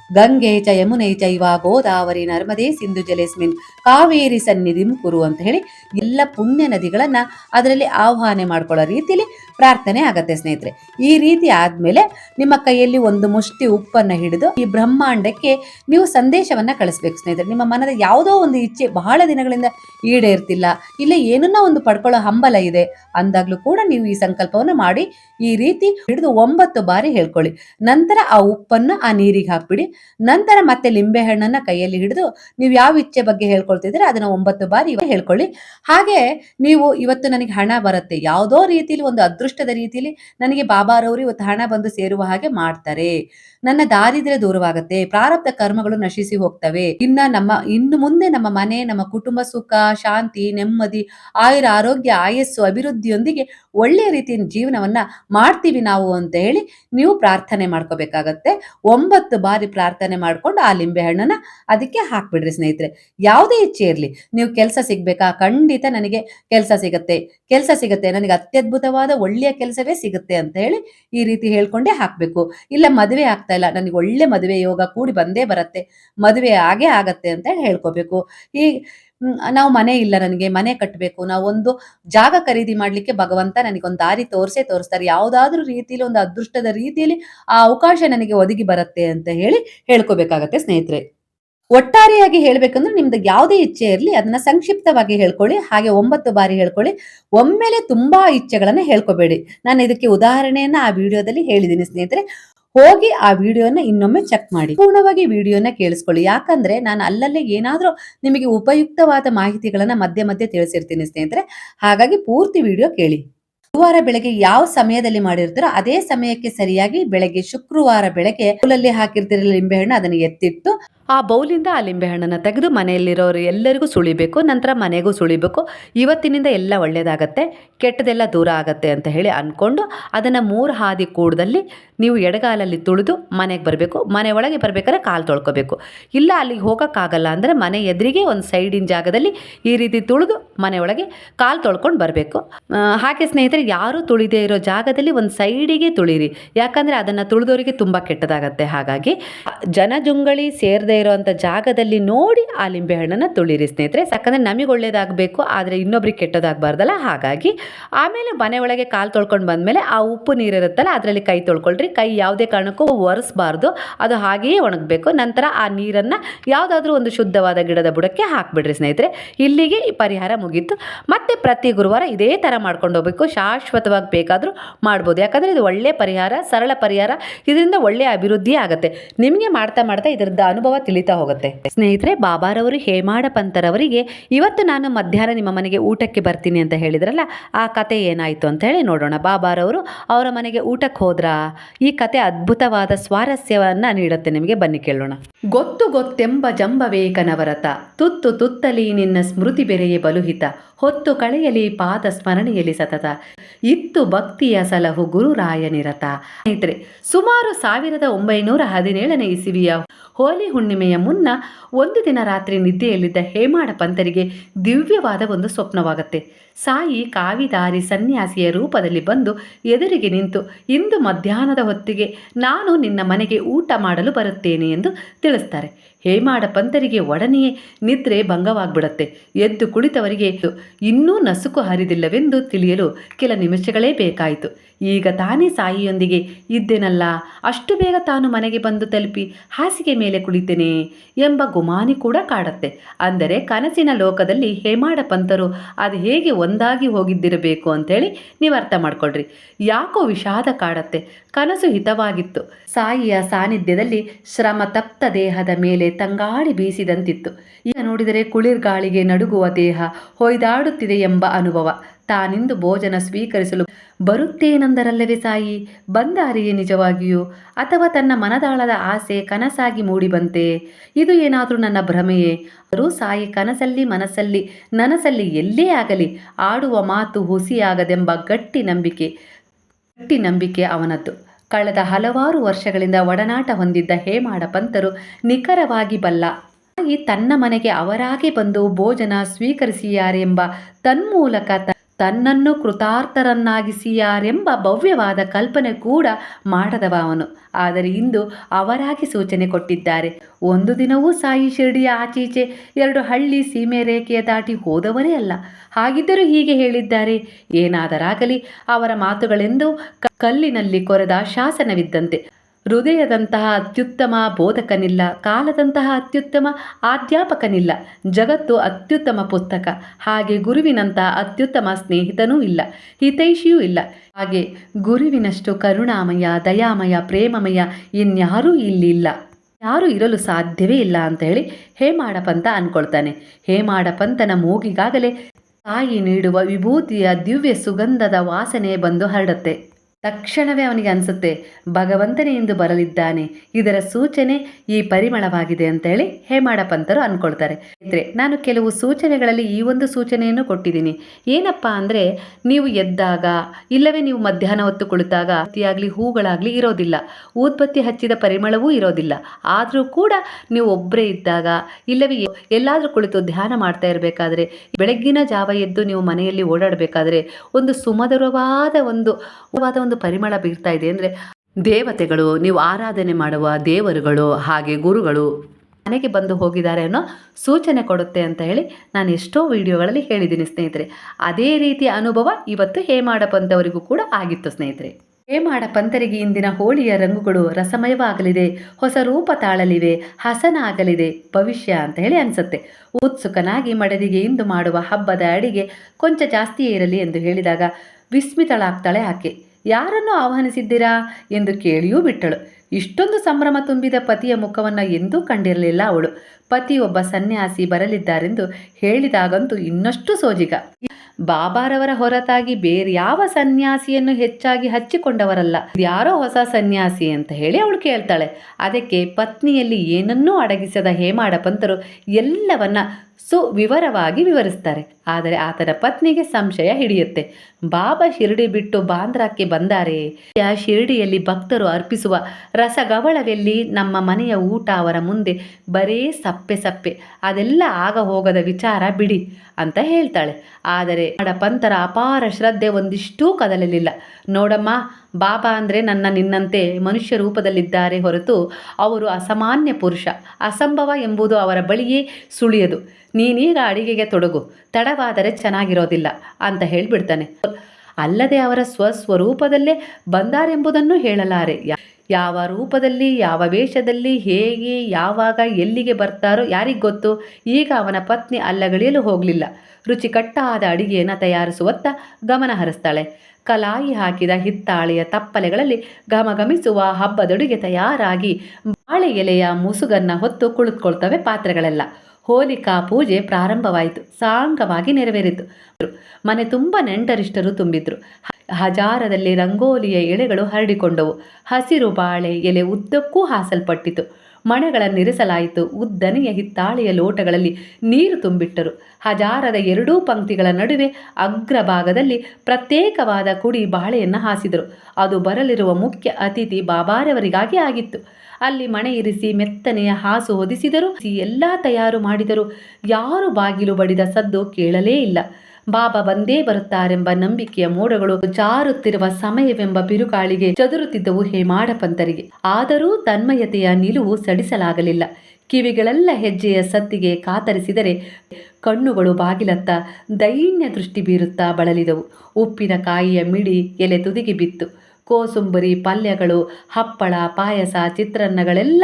ಗಂಗೆ ಚ ಯಮುನೈ ಚೈವ ಗೋದಾವರಿ ನರ್ಮದೆ ಸಿಂಧು ಜಲೇಸ್ಮಿನ್ ಕಾವೇರಿ ಸನ್ನಿಧಿಂ ಕುರು ಅಂತ ಹೇಳಿ ಎಲ್ಲ ಪುಣ್ಯ ನದಿಗಳನ್ನ ಅದರಲ್ಲಿ ಆಹ್ವಾನ ಮಾಡ್ಕೊಳ್ಳೋ ರೀತಿಯಲ್ಲಿ ಪ್ರಾರ್ಥನೆ ಆಗತ್ತೆ ಸ್ನೇಹಿತರೆ. ಈ ರೀತಿ ಆದ್ಮೇಲೆ ನಿಮ್ಮ ಕೈಯಲ್ಲಿ ಒಂದು ಮುಷ್ಟಿ ಉಪ್ಪನ್ನ ಹಿಡಿದು ಈ ಬ್ರಹ್ಮಾಂಡಕ್ಕೆ ನೀವು ಸಂದೇಶವನ್ನ ಕಳಿಸ್ಬೇಕು ಸ್ನೇಹಿತರೆ. ನಿಮ್ಮ ಮನದ ಯಾವುದೋ ಒಂದು ಇಚ್ಛೆ ಬಹಳ ದಿನಗಳಿಂದ ಈಡೇರ್ತಿಲ್ಲ. ಇಲ್ಲ ಏನನ್ನ ಒಂದು ಪಡ್ಕೊಳ್ಳೋ ಹಂಬಲ ಇದೆ. ಅಂದಾಗ್ಲೂ ಕೂಡ ನೀವು ಈ ಸಂಕಲ್ಪವನ್ನ ಮಾಡಿ ಈ ರೀತಿ ಹಿಡಿದು ಒಂಬತ್ತು ಬಾರಿ ಹೇಳ್ಕೊಳ್ಳಿ. ನಂತರ ಆ ಉಪ್ಪನ್ನ ಆ ನೀರಿಗೆ ಹಾಕ್ಬಿಡಿ. ನಂತರ ಮತ್ತೆ ಲಿಂಬೆ ಹಣ್ಣನ್ನ ಕೈಯಲ್ಲಿ ಹಿಡಿದು ನೀವು ಯಾವ ಇಚ್ಛೆ ಬಗ್ಗೆ ಹೇಳ್ಕೊಳ್ತಿದ್ರೆ ಅದನ್ನ ಒಂಬತ್ತು ಬಾರಿ ಹೇಳ್ಕೊಳ್ಳಿ. ಹಾಗೆ ನೀವು ಇವತ್ತು ನನಗೆ ಹಣ ಬರುತ್ತೆ. ಯಾವುದೋ ರೀತಿಯಲ್ಲಿ ಒಂದು ಅದೃಷ್ಟದ ರೀತಿಯಲ್ಲಿ ನನಗೆ ಬಾಬಾರವರು ಇವತ್ತು ಹಣ ಬಂದು ಸೇರುವ ಹಾಗೆ ಮಾಡ್ತಾರೆ. ನನ್ನ ದಾರಿದ್ರ್ಯ ದೂರವಾಗುತ್ತೆ. ಪ್ರಾರಬ್ಧ ಕರ್ಮಗಳು ನಶಿಸಿ ಹೋಗ್ತವೆ. ಇನ್ನ ನಮ್ಮ, ಇನ್ನು ಮುಂದೆ ನಮ್ಮ ಮನೆ, ನಮ್ಮ ಕುಟುಂಬ ಸುಖ, ಶಾಂತಿ, ನೆಮ್ಮದಿ, ಆಯುರ, ಆರೋಗ್ಯ, ಆಯಸ್ಸು, ಅಭಿವೃದ್ಧಿಯೊಂದಿಗೆ ಒಳ್ಳೆಯ ರೀತಿಯ ಜೀವನವನ್ನ ಮಾಡ್ತೀವಿ ನಾವು ಅಂತ ಹೇಳಿ ನೀವು ಪ್ರಾರ್ಥನೆ ಮಾಡ್ಕೋಬೇಕಾಗತ್ತೆ. ಒಂಬತ್ತು ಬಾರಿ ಪ್ರಾರ್ಥನೆ ಮಾಡ್ಕೊಂಡು ಆ ಲಿಂಬೆ ಹಣ್ಣನ್ನ ಅದಕ್ಕೆ ಹಾಕ್ಬಿಡ್ರಿ ಸ್ನೇಹಿತರೆ. ಯಾವುದೇ ಇಚ್ಛೆ ಇರಲಿ, ನೀವು ಕೆಲಸ ಸಿಗ್ಬೇಕಾ? ಖಂಡಿತ ನನಗೆ ಕೆಲಸ ಸಿಗತ್ತೆ. ಕೆಲಸ ಸಿಗತ್ತೆ. ನನಗೆ ಅತ್ಯದ್ಭುತವಾದ ಒಳ್ಳೆಯ ಕೆಲಸವೇ ಸಿಗುತ್ತೆ ಅಂತ ಹೇಳಿ ಈ ರೀತಿ ಹೇಳ್ಕೊಂಡೇ ಹಾಕ್ಬೇಕು. ಇಲ್ಲ ಮದುವೆ ಆಗ್ತಾ ಇಲ್ಲ. ನನಗೆ ಒಳ್ಳೆ ಮದುವೆ ಯೋಗ ಕೂಡಿ ಬಂದೇ ಬರುತ್ತೆ. ಮದುವೆ ಆಗೇ ಆಗತ್ತೆ ಅಂತ ಹೇಳಿ ಹೇಳ್ಕೋಬೇಕು. ಈ ನಾವು ಮನೆ ಇಲ್ಲ ನನಗೆ, ಮನೆ ಕಟ್ಟಬೇಕು ನಾವು ಒಂದು ಜಾಗ ಖರೀದಿ ಮಾಡ್ಲಿಕ್ಕೆ ಭಗವಂತ ನನಗೊಂದು ದಾರಿ ತೋರಿಸೇ ತೋರಿಸ್ತಾರೆ. ಯಾವುದಾದ್ರೂ ರೀತಿಯಲ್ಲಿ ಒಂದು ಅದೃಷ್ಟದ ರೀತಿಯಲ್ಲಿ ಆ ಅವಕಾಶ ನನಗೆ ಒದಗಿ ಬರುತ್ತೆ ಅಂತ ಹೇಳಿ ಹೇಳ್ಕೋಬೇಕಾಗತ್ತೆ ಸ್ನೇಹಿತರೆ. ಒಟ್ಟಾರೆಯಾಗಿ ಹೇಳ್ಬೇಕಂದ್ರೆ ನಿಮ್ದು ಯಾವುದೇ ಇಚ್ಛೆ ಇರಲಿ, ಅದನ್ನ ಸಂಕ್ಷಿಪ್ತವಾಗಿ ಹೇಳ್ಕೊಳ್ಳಿ, ಹಾಗೆ ಒಂಬತ್ತು ಬಾರಿ ಹೇಳ್ಕೊಳ್ಳಿ. ಒಮ್ಮೆಲೆ ತುಂಬಾ ಇಚ್ಛೆಗಳನ್ನ ಹೇಳ್ಕೋಬೇಡಿ. ನಾನು ಇದಕ್ಕೆ ಉದಾಹರಣೆಯನ್ನ ಆ ವಿಡಿಯೋದಲ್ಲಿ ಹೇಳಿದ್ದೀನಿ ಸ್ನೇಹಿತರೆ. ಹೋಗಿ ಆ ವಿಡಿಯೋನ ಇನ್ನೊಮ್ಮೆ ಚೆಕ್ ಮಾಡಿ. ಪೂರ್ಣವಾಗಿ ವಿಡಿಯೋನ ಕೇಳಿಸ್ಕೊಳ್ಳಿ. ಯಾಕಂದ್ರೆ ನಾನು ಅಲ್ಲಲ್ಲೇ ಏನಾದ್ರೂ ನಿಮಗೆ ಉಪಯುಕ್ತವಾದ ಮಾಹಿತಿಗಳನ್ನ ಮಧ್ಯೆ ಮಧ್ಯೆ ತಿಳಿಸಿರ್ತೀನಿ ಸ್ನೇಹಿತರೆ. ಹಾಗಾಗಿ ಪೂರ್ತಿ ವಿಡಿಯೋ ಕೇಳಿ. ಗುರುವಾರ ಬೆಳಗ್ಗೆ ಯಾವ ಸಮಯದಲ್ಲಿ ಮಾಡಿರ್ತಾರೋ ಅದೇ ಸಮಯಕ್ಕೆ ಸರಿಯಾಗಿ ಬೆಳಗ್ಗೆ ಶುಕ್ರವಾರ ಬೆಳಗ್ಗೆ ಬೌಲಲ್ಲಿ ಹಾಕಿರ್ತಿರೋ ಲಿಂಬೆಹಣ್ಣು, ಅದನ್ನು ಎತ್ತಿಟ್ಟು ಆ ಬೌಲಿಂದ ಆ ಲಿಂಬೆಹಣ್ಣನ್ನು ತೆಗೆದು ಮನೆಯಲ್ಲಿರೋರು ಎಲ್ಲರಿಗೂ ಸುಳಿಬೇಕು, ನಂತರ ಮನೆಗೂ ಸುಳಿಬೇಕು. ಇವತ್ತಿನಿಂದ ಎಲ್ಲ ಒಳ್ಳೆಯದಾಗತ್ತೆ ಕೆಟ್ಟದೆಲ್ಲ ದೂರ ಆಗತ್ತೆ ಅಂತ ಹೇಳಿ ಅಂದ್ಕೊಂಡು ಅದನ್ನು ಮೂರು ಹಾದಿ ಕೂಡದಲ್ಲಿ ನೀವು ಎಡಗಾಲಲ್ಲಿ ತುಳಿದು ಮನೆಗೆ ಬರಬೇಕು. ಮನೆ ಒಳಗೆ ಬರಬೇಕಾದ್ರೆ ಕಾಲು ತೊಳ್ಕೊಬೇಕು. ಇಲ್ಲ ಅಲ್ಲಿಗೆ ಹೋಗೋಕ್ಕಾಗಲ್ಲ ಅಂದರೆ ಮನೆ ಎದುರಿಗೆ ಒಂದು ಸೈಡಿನ ಜಾಗದಲ್ಲಿ ಈ ರೀತಿ ತುಳಿದು ಮನೆಯೊಳಗೆ ಕಾಲು ತೊಳ್ಕೊಂಡು ಬರಬೇಕು. ಹಾಗೆ ಸ್ನೇಹಿತರೆ ಯಾರೂ ತುಳಿದೇ ಇರೋ ಜಾಗದಲ್ಲಿ ಒಂದು ಸೈಡಿಗೆ ತುಳಿರಿ. ಯಾಕಂದರೆ ಅದನ್ನು ತುಳಿದವರಿಗೆ ತುಂಬ ಕೆಟ್ಟದಾಗತ್ತೆ. ಹಾಗಾಗಿ ಜನಜುಂಗಳಿ ಸೇರದೇ ಇರೋವಂಥ ಜಾಗದಲ್ಲಿ ನೋಡಿ ಆ ಲಿಂಬೆ ಹಣ್ಣನ್ನು ತುಳಿರಿ ಸ್ನೇಹಿತರೆ. ಯಾಕಂದರೆ ನಮಗೆ ಒಳ್ಳೇದಾಗಬೇಕು, ಆದರೆ ಇನ್ನೊಬ್ರಿಗೆ ಕೆಟ್ಟದಾಗಬಾರ್ದಲ್ಲ. ಹಾಗಾಗಿ ಆಮೇಲೆ ಮನೆ ಒಳಗೆ ಕಾಲು ತೊಳ್ಕೊಂಡು ಬಂದಮೇಲೆ ಆ ಉಪ್ಪು ನೀರಿರುತ್ತಲ್ಲ, ಅದರಲ್ಲಿ ಕೈ ತೊಳ್ಕೊಳ್ರಿ. ಕೈ ಯಾವುದೇ ಕಾರಣಕ್ಕೂ ಒರೆಸ್ಬಾರ್ದು. ಅದು ಹಾಗೆಯೇ ಒಣಗಬೇಕು. ನಂತರ ಆ ನೀರನ್ನು ಯಾವುದಾದ್ರೂ ಒಂದು ಶುದ್ಧವಾದ ಗಿಡದ ಬುಡಕ್ಕೆ ಹಾಕಿಬಿಡ್ರಿ ಸ್ನೇಹಿತರೆ. ಇಲ್ಲಿಗೆ ಈ ಪರಿಹಾರ ಮುಗೀತು. ಮತ್ತೆ ಪ್ರತಿ ಗುರುವಾರ ಇದೇ ಥರ ಮಾಡ್ಕೊಂಡು ಹೋಗಬೇಕು. ಶಾಶ್ವತವಾಗಿ ಬೇಕಾದರೂ ಮಾಡ್ಬೋದು. ಯಾಕಂದರೆ ಇದು ಒಳ್ಳೆಯ ಪರಿಹಾರ, ಸರಳ ಪರಿಹಾರ, ಇದರಿಂದ ಒಳ್ಳೆಯ ಅಭಿವೃದ್ಧಿ ಆಗುತ್ತೆ. ನಿಮಗೆ ಮಾಡ್ತಾ ಮಾಡ್ತಾ ಇದರದ್ದು ಅನುಭವ ತಿಳಿತಾ ಹೋಗುತ್ತೆ. ಸ್ನೇಹಿತರೆ, ಬಾಬಾರವರು, ಹೇಮಾಡ ಪಂತರವರಿಗೆ ಇವತ್ತು ನಾನು ಮಧ್ಯಾಹ್ನ ನಿಮ್ಮ ಮನೆಗೆ ಊಟಕ್ಕೆ ಬರ್ತೀನಿ ಅಂತ ಹೇಳಿದ್ರಲ್ಲ, ಆ ಕತೆ ಏನಾಯಿತು ಅಂತ ಹೇಳಿ ನೋಡೋಣ. ಬಾಬಾರವರು ಅವರ ಮನೆಗೆ ಊಟಕ್ಕೆ ಹೋದ್ರಾ? ಈ ಕತೆ ಅದ್ಭುತವಾದ ಸ್ವಾರಸ್ಯವನ್ನು ನೀಡುತ್ತೆ ನಿಮಗೆ. ಬನ್ನಿ ಕೇಳೋಣ. ಗೊತ್ತು ಗೊತ್ತೆಂಬ ಜಂಬವೇಕನವರತ ತುತ್ತು ತುತ್ತಲಿ ನಿನ್ನ ಸ್ಮೃತಿ ಬೆರೆಯೇ ಬಲುಹಿತ, ಹೊತ್ತು ಕಳೆಯಲಿ ಪಾದ ಸ್ಮರಣೆಯಲ್ಲಿ ಸತತ. ಇತ್ತು ಭಕ್ತಿಯ ಸಲಹು ಗುರುರಾಯನಿರತ. ಸ್ನೇಹಿತರೆ, ಸುಮಾರು ಸಾವಿರದ ಒಂಬೈನೂರ ಹದಿನೇಳನೇ ಇಸವಿಯ ಹೋಲಿ ಹುಣ್ಣಿಮೆಯ ಮುನ್ನ ಒಂದು ದಿನ ರಾತ್ರಿ ನಿದ್ದೆಯಲ್ಲಿದ್ದ ಹೇಮಾಡ ಪಂತರಿಗೆ ದಿವ್ಯವಾದ ಒಂದು ಸ್ವಪ್ನವಾಗುತ್ತೆ. ಸಾಯಿ ಕಾವಿದಾರಿ ಸನ್ಯಾಸಿಯ ರೂಪದಲ್ಲಿ ಬಂದು ಎದುರಿಗೆ ನಿಂತು, ಇಂದು ಮಧ್ಯಾಹ್ನದ ಹೊತ್ತಿಗೆ ನಾನು ನಿನ್ನ ಮನೆಗೆ ಊಟ ಮಾಡಲು ಬರುತ್ತೇನೆ ಎಂದು ತಿಳಿಸ್ತಾರೆ. ಹೇಮಾಡ ಪಂತರಿಗೆ ಒಡನೆಯೇ ನಿದ್ರೆ ಭಂಗವಾಗ್ಬಿಡುತ್ತೆ. ಎದ್ದು ಕುಳಿತವರಿಗೆ ಇನ್ನೂ ನಸುಕು ಹರಿದಿಲ್ಲವೆಂದು ತಿಳಿಯಲು ಕೆಲ ನಿಮಿಷಗಳೇ ಬೇಕಾಯಿತು. ಈಗ ತಾನೇ ಸಾಯಿಯೊಂದಿಗೆ ಇದ್ದೇನಲ್ಲ? ಅಷ್ಟು ಬೇಗ ತಾನು ಮನೆಗೆ ಬಂದು ತಲುಪಿ ಹಾಸಿಗೆ ಮೇಲೆ ಕುಳಿತೇನೆ ಎಂಬ ಗುಮಾನಿ ಕೂಡ ಕಾಡತ್ತೆ. ಅಂದರೆ ಕನಸಿನ ಲೋಕದಲ್ಲಿ ಹೇಮಾಡ ಪಂತರು ಅದು ಹೇಗೆ ಒಂದಾಗಿ ಹೋಗಿದ್ದಿರಬೇಕು ಅಂತೇಳಿ ನೀವು ಅರ್ಥ ಮಾಡ್ಕೊಳ್ರಿ. ಯಾಕೋ ವಿಷಾದ ಕಾಡತ್ತೆ. ಕನಸು ಹಿತವಾಗಿತ್ತು. ಸಾಯಿಯ ಸಾನ್ನಿಧ್ಯದಲ್ಲಿ ಶ್ರಮ ತಪ್ತ ದೇಹದ ಮೇಲೆ ತಂಗಾಳಿ ಬೀಸಿದಂತಿತ್ತು. ಈಗ ನೋಡಿದರೆ ಕುಳಿರ್ಗಾಳಿಗೆ ನಡುಗುವ ದೇಹ ಹೊಯ್ದಾಡುತ್ತಿದೆ ಎಂಬ ಅನುಭವ. ತಾನಿಂದು ಭೋಜನ ಸ್ವೀಕರಿಸಲು ಬರುತ್ತೇನೆಂದರಲ್ಲವೇ ಸಾಯಿ? ಬಂದಾರಿಯೇ ನಿಜವಾಗಿಯೂ? ಅಥವಾ ತನ್ನ ಮನದಾಳದ ಆಸೆ ಕನಸಾಗಿ ಮೂಡಿಬಂತೆ? ಇದು ಏನಾದರೂ ನನ್ನ ಭ್ರಮೆಯೇ? ಅವರು ಸಾಯಿ, ಕನಸಲ್ಲಿ ಮನಸ್ಸಲ್ಲಿ, ನನಸಲ್ಲಿ ಎಲ್ಲೇ ಆಗಲಿ ಆಡುವ ಮಾತು ಹುಸಿಯಾಗದೆಂಬ ಗಟ್ಟಿ ನಂಬಿಕೆ ಗಟ್ಟಿ ನಂಬಿಕೆ ಅವನದ್ದು. ಕಳೆದ ಹಲವಾರು ವರ್ಷಗಳಿಂದ ಒಡನಾಟ ಹೊಂದಿದ್ದ ಹೇಮಾಡ ಪಂತರು ನಿಖರವಾಗಿ ಬಲ್ಲ. ತನ್ನ ಮನೆಗೆ ಅವರಾಗಿ ಬಂದು ಭೋಜನ ಸ್ವೀಕರಿಸಿಯಾರೆಂಬ ತನ್ಮೂಲಕ ತ- ತನ್ನನ್ನು ಕೃತಾರ್ಥರನ್ನಾಗಿಸಿಯಾರೆಂಬ ಭವ್ಯವಾದ ಕಲ್ಪನೆ ಕೂಡ ಮಾಡದವ ಅವನು. ಆದರೆ ಇಂದು ಅವರಾಗಿ ಸೂಚನೆ ಕೊಟ್ಟಿದ್ದಾರೆ. ಒಂದು ದಿನವೂ ಸಾಯಿ ಶಿರಡಿಯ ಆಚೀಚೆ, ಎರಡು ಹಳ್ಳಿ ಸೀಮೆ ರೇಖೆಯ ದಾಟಿ ಹೋದವರೇ ಅಲ್ಲ. ಹಾಗಿದ್ದರೂ ಹೀಗೆ ಹೇಳಿದ್ದಾರೆ, ಏನಾದರಾಗಲಿ ಅವರ ಮಾತುಗಳೆಂದು ಕಲ್ಲಿನಲ್ಲಿ ಕೊರೆದ ಶಾಸನವಿದ್ದಂತೆ. ಹೃದಯದಂತಹ ಅತ್ಯುತ್ತಮ ಬೋಧಕನಿಲ್ಲ, ಕಾಲದಂತಹ ಅತ್ಯುತ್ತಮ ಅಧ್ಯಾಪಕನಿಲ್ಲ ಜಗತ್ತು ಅತ್ಯುತ್ತಮ ಪುಸ್ತಕ, ಹಾಗೆ ಗುರುವಿನಂತಹ ಅತ್ಯುತ್ತಮ ಸ್ನೇಹಿತನೂ ಇಲ್ಲ, ಹಿತೈಷಿಯೂ ಇಲ್ಲ. ಹಾಗೆ ಗುರುವಿನಷ್ಟು ಕರುಣಾಮಯ, ದಯಾಮಯ, ಪ್ರೇಮಮಯ ಇನ್ಯಾರೂ ಇಲ್ಲಿಲ್ಲ ಯಾರೂ ಇರಲು ಸಾಧ್ಯವೇ ಇಲ್ಲ ಅಂತ ಹೇಳಿ ಹೇಮಾಡಪಂತ ಅನ್ಕೊಳ್ತಾನೆ. ಹೇಮಾಡ ಪಂತನ ಮೂಗಿಗಾಗಲೇ ತಾಯಿ ನೀಡುವ ವಿಭೂತಿಯ ದಿವ್ಯ ಸುಗಂಧದ ವಾಸನೆ ಬಂದು ಹರಡುತ್ತೆ. ತಕ್ಷಣವೇ ಅವನಿಗೆ ಅನಿಸುತ್ತೆ, ಭಗವಂತನೇ ಇಂದು ಬರಲಿದ್ದಾನೆ. ಇದರ ಸೂಚನೆ ಈ ಪರಿಮಳವಾಗಿದೆ ಅಂತೇಳಿ ಹೇಮಾಡ ಪಂತರು ಅಂದ್ಕೊಳ್ತಾರೆ ಇದ್ರೆ ನಾನು ಕೆಲವು ಸೂಚನೆಗಳಲ್ಲಿ ಈ ಒಂದು ಸೂಚನೆಯನ್ನು ಕೊಟ್ಟಿದ್ದೀನಿ. ಏನಪ್ಪ ಅಂದರೆ, ನೀವು ಎದ್ದಾಗ, ಇಲ್ಲವೇ ನೀವು ಮಧ್ಯಾಹ್ನ ಹೊತ್ತು ಕುಳಿತಾಗ, ಅತಿಯಾಗಲಿ ಹೂಗಳಾಗಲಿ ಇರೋದಿಲ್ಲ. ಉತ್ಪತ್ತಿ ಹಚ್ಚಿದ ಪರಿಮಳವೂ ಇರೋದಿಲ್ಲ. ಆದರೂ ಕೂಡ ನೀವು ಒಬ್ಬರೇ ಇದ್ದಾಗ, ಇಲ್ಲವೇ ಎಲ್ಲಾದರೂ ಕುಳಿತು ಧ್ಯಾನ ಮಾಡ್ತಾ ಇರಬೇಕಾದ್ರೆ, ಬೆಳಗ್ಗಿನ ಜಾವ ಎದ್ದು ನೀವು ಮನೆಯಲ್ಲಿ ಓಡಾಡಬೇಕಾದ್ರೆ, ಒಂದು ಸುಮಧುರವಾದ ಒಂದು ಒಂದು ಪರಿಮಳ ಬೀರ್ತಾ ಇದೆ ಅಂದರೆ ದೇವತೆಗಳು, ನೀವು ಆರಾಧನೆ ಮಾಡುವ ದೇವರುಗಳು ಹಾಗೆ ಗುರುಗಳು ಮನೆಗೆ ಬಂದು ಹೋಗಿದ್ದಾರೆ ಅನ್ನೋ ಸೂಚನೆ ಕೊಡುತ್ತೆ ಅಂತ ಹೇಳಿ ನಾನು ಎಷ್ಟೋ ವಿಡಿಯೋಗಳಲ್ಲಿ ಹೇಳಿದ್ದೀನಿ ಸ್ನೇಹಿತರೆ. ಅದೇ ರೀತಿಯ ಅನುಭವ ಇವತ್ತು ಹೇಮಾಡ ಪಂತವರಿಗೂ ಕೂಡ ಆಗಿತ್ತು ಸ್ನೇಹಿತರೆ. ಹೇಮಾಡ ಪಂತರಿಗೆ ಇಂದಿನ ಹೋಳಿಯ ರಂಗುಗಳು ರಸಮಯವಾಗಲಿದೆ, ಹೊಸ ರೂಪ ತಾಳಲಿವೆ ಹಸನ ಆಗಲಿದೆ ಭವಿಷ್ಯ ಅಂತ ಹೇಳಿ ಅನಿಸುತ್ತೆ. ಉತ್ಸುಕನಾಗಿ ಮಡದಿಗೆ ಇಂದು ಮಾಡುವ ಹಬ್ಬದ ಅಡಿಗೆ ಕೊಂಚ ಜಾಸ್ತಿಯೇ ಇರಲಿ ಎಂದು ಹೇಳಿದಾಗ ವಿಸ್ಮಿತಳಾಗ್ತಾಳೆ ಆಕೆ. ಯಾರನ್ನು ಆಹ್ವಾನಿಸಿದ್ದೀರಾ ಎಂದು ಕೇಳಿಯೂ ಬಿಟ್ಟಳು. ಇಷ್ಟೊಂದು ಸಂಭ್ರಮ ತುಂಬಿದ ಪತಿಯ ಮುಖವನ್ನು ಎಂದೂ ಕಂಡಿರಲಿಲ್ಲ ಅವಳು. ಪತಿ ಒಬ್ಬ ಸನ್ಯಾಸಿ ಬರಲಿದ್ದಾರೆಂದು ಹೇಳಿದಾಗಂತೂ ಇನ್ನಷ್ಟು ಸೋಜಿಗ. ಬಾಬಾರವರ ಹೊರತಾಗಿ ಬೇರೆ ಯಾವ ಸನ್ಯಾಸಿಯನ್ನು ಹೆಚ್ಚಾಗಿ ಹಚ್ಚಿಕೊಂಡವರಲ್ಲ. ಯಾರೋ ಹೊಸ ಸನ್ಯಾಸಿ ಅಂತ ಹೇಳಿ ಅವಳು ಕೇಳ್ತಾಳೆ. ಅದಕ್ಕೆ ಪತ್ನಿಯಲ್ಲಿ ಏನನ್ನೂ ಅಡಗಿಸದ ಹೇಮಾಡ ಪಂತರು ಎಲ್ಲವನ್ನ ಸುವಿವರವಾಗಿ ವಿವರಿಸ್ತಾರೆ. ಆದರೆ ಆತನ ಪತ್ನಿಗೆ ಸಂಶಯ ಹಿಡಿಯುತ್ತೆ. ಬಾಬಾ ಶಿರಡಿ ಬಿಟ್ಟು ಬಾಂದ್ರಾಕ್ಕೆ ಬಂದಾರೆ. ಆ ಶಿರಡಿಯಲ್ಲಿ ಭಕ್ತರು ಅರ್ಪಿಸುವ ರಸಗವಳವೆಲ್ಲಿ ನಮ್ಮ ಮನೆಯ ಊಟ ಅವರ ಮುಂದೆ ಬರೇ ಸಪ್ಪೆ ಸಪ್ಪೆ. ಅದೆಲ್ಲ ಆಗ ಹೋಗದ ವಿಚಾರ ಬಿಡಿ ಅಂತ ಹೇಳ್ತಾಳೆ. ಆದರೆ ಪಂತರ ಅಪಾರ ಶ್ರದ್ಧೆ ಒಂದಿಷ್ಟೂ ಕದಲಲಿಲ್ಲ. ನೋಡಮ್ಮ ಬಾಬಾ ಅಂದರೆ ನನ್ನ ನಿನ್ನಂತೆ ಮನುಷ್ಯ ರೂಪದಲ್ಲಿದ್ದಾರೆ ಹೊರತು ಅವರು ಅಸಾಮಾನ್ಯ ಪುರುಷ. ಅಸಂಭವ ಎಂಬುದು ಅವರ ಬಳಿಯೇ ಸುಳಿಯದು. ನೀನೀಗ ಅಡಿಗೆಗೆ ತೊಡಗು. ತಡವಾದರೆ ಚೆನ್ನಾಗಿರೋದಿಲ್ಲ ಅಂತ ಹೇಳಿಬಿಡ್ತಾನೆ. ಅಲ್ಲದೆ ಅವರ ಸ್ವಸ್ವರೂಪದಲ್ಲೇ ಬಂದಾರೆಂಬುದನ್ನು ಹೇಳಲಾರೆ. ಯಾವ ರೂಪದಲ್ಲಿ, ಯಾವ ವೇಷದಲ್ಲಿ, ಹೇಗೆ, ಯಾವಾಗ, ಎಲ್ಲಿಗೆ ಬರ್ತಾರೋ ಯಾರಿಗೆ ಗೊತ್ತು? ಈಗ ಅವನ ಪತ್ನಿ ಅಲ್ಲಗಳಿಯಲು ಹೋಗಲಿಲ್ಲ. ರುಚಿಕಟ್ಟಾದ ಅಡಿಗೆಯನ್ನು ತಯಾರಿಸುವತ್ತ ಗಮನ ಹರಿಸ್ತಾಳೆ. ಕಲಾಯಿ ಹಾಕಿದ ಹಿತ್ತಾಳೆಯ ತಪ್ಪಲೆಗಳಲ್ಲಿ ಗಮಗಮಿಸುವ ಹಬ್ಬದೊಡುಗೆ ತಯಾರಾಗಿ ಬಾಳೆ ಎಲೆಯ ಮುಸುಗನ್ನ ಹೊತ್ತು ಕುಳಿತುಕೊಳ್ತವೆ ಪಾತ್ರೆಗಳೆಲ್ಲ. ಹೋಲಿಕಾ ಪೂಜೆ ಪ್ರಾರಂಭವಾಯಿತು. ಸಾಂಗವಾಗಿ ನೆರವೇರಿತು. ಮನೆ ತುಂಬ ನೆಂಟರಿಷ್ಟರು ತುಂಬಿದ್ರು. ಹಜಾರದಲ್ಲಿ ರಂಗೋಲಿಯ ಎಳೆಗಳು ಹರಡಿಕೊಂಡವು. ಹಸಿರು ಬಾಳೆ ಎಲೆ ಉದ್ದಕ್ಕೂ ಹಾಸಲ್ಪಟ್ಟಿತು. ಮಣೆಗಳನ್ನಿರಿಸಲಾಯಿತು ಉದ್ದನೆಯ ಹಿತ್ತಾಳೆಯ ಲೋಟಗಳಲ್ಲಿ ನೀರು ತುಂಬಿಟ್ಟರು. ಹಜಾರದ ಎರಡೂ ಪಂಕ್ತಿಗಳ ನಡುವೆ ಅಗ್ರಭಾಗದಲ್ಲಿ ಪ್ರತ್ಯೇಕವಾದ ಕುಡಿ ಬಾಳೆಯನ್ನು ಹಾಸಿದರು. ಅದು ಬರಲಿರುವ ಮುಖ್ಯ ಅತಿಥಿ ಬಾಬಾರವರಿಗಾಗಿ ಆಗಿತ್ತು. ಅಲ್ಲಿ ಮಣೆ ಇರಿಸಿ ಮೆತ್ತನೆಯ ಹಾಸು ಹೊದಿಸಿದರು. ಎಲ್ಲ ತಯಾರು ಮಾಡಿದರು ಯಾರು ಬಾಗಿಲು ಬಡಿದ ಸದ್ದು ಕೇಳಲೇ ಇಲ್ಲ. ಬಾಬಾ ಬಂದೇ ಬರುತ್ತಾರೆಂಬ ನಂಬಿಕೆಯ ಮೋಡಗಳು ಜಾರುತ್ತಿರುವ ಸಮಯವೆಂಬ ಬಿರುಗಾಳಿಗೆ ಚದುರುತ್ತಿದ್ದವು ಹೇಮಾಡಪಂತರಿಗೆ ಆದರೂ ತನ್ಮಯತೆಯ ನಿಲುವು ಸಡಿಸಲಾಗಲಿಲ್ಲ. ಕಿವಿಗಳೆಲ್ಲ ಹೆಜ್ಜೆಯ ಸತ್ತಿಗೆ ಕಾತರಿಸಿದರೆ ಕಣ್ಣುಗಳು ಬಾಗಿಲತ್ತ ದೈನ್ಯ ದೃಷ್ಟಿ ಬೀರುತ್ತಾ ಬಳಲಿದವು. ಉಪ್ಪಿನಕಾಯಿಯ ಮಿಡಿ ಎಲೆ ತುದಿಗೆ ಬಿತ್ತು. ಕೋಸುಂಬರಿ ಪಲ್ಯಗಳು, ಹಪ್ಪಳ, ಪಾಯಸ, ಚಿತ್ರಾನ್ನಗಳೆಲ್ಲ